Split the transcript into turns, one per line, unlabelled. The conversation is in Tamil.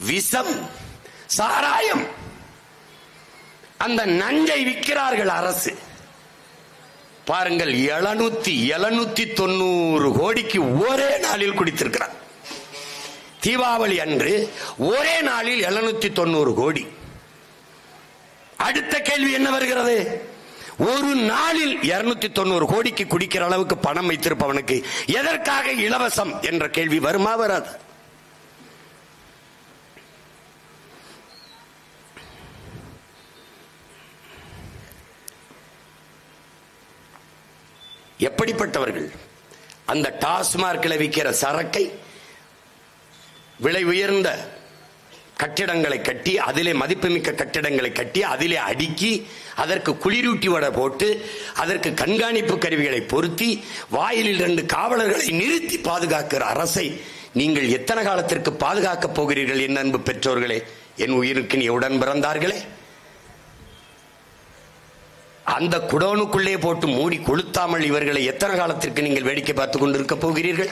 விஷம் சாராயம். அந்த நஞ்சை விற்கிறார்கள் அரசு. பாருங்கள் எழுநூத்தி எழுநூத்தி தொண்ணூறு கோடிக்கு ஒரே நாளில் குடித்திருக்கிறார். தீபாவளி அன்று ஒரே நாளில் எழுநூத்தி தொண்ணூறு கோடி. அடுத்த கேள்வி என்ன வருகிறது? ஒரு நாளில் இருநூத்தி தொண்ணூறு கோடிக்கு குடிக்கிற அளவுக்கு பணம் வைத்திருப்பவனுக்கு எதற்காக இலவசம் என்ற கேள்வி வருமா வராது? எப்படிப்பட்டவர்கள்? அந்த டாஸ்மார்க்கில் விற்கிற சரக்கை விலை உயர்ந்த கட்டிடங்களை கட்டி அதிலே மதிப்புமிக்க கட்டிடங்களை கட்டி அதிலே அடுக்கி அதற்கு குளிரூட்டி வட போட்டு அதற்கு கண்காணிப்பு கருவிகளை பொருத்தி வாயிலில் ரெண்டு காவலர்களை நிறுத்தி பாதுகாக்கிற அரசை நீங்கள் எத்தனை காலத்திற்கு பாதுகாக்கப் போகிறீர்கள் என் அன்பு பெற்றோர்களே? என் உயிருக்கு நீ உடன் பிறந்தார்களே? அந்த குடோனுக்குள்ளே போட்டு மூடி கொளுத்தாமல் இவர்களை எத்தனை காலத்திற்கு நீங்கள் வேடிக்கை பார்த்துக் கொண்டிருக்க போகிறீர்கள்?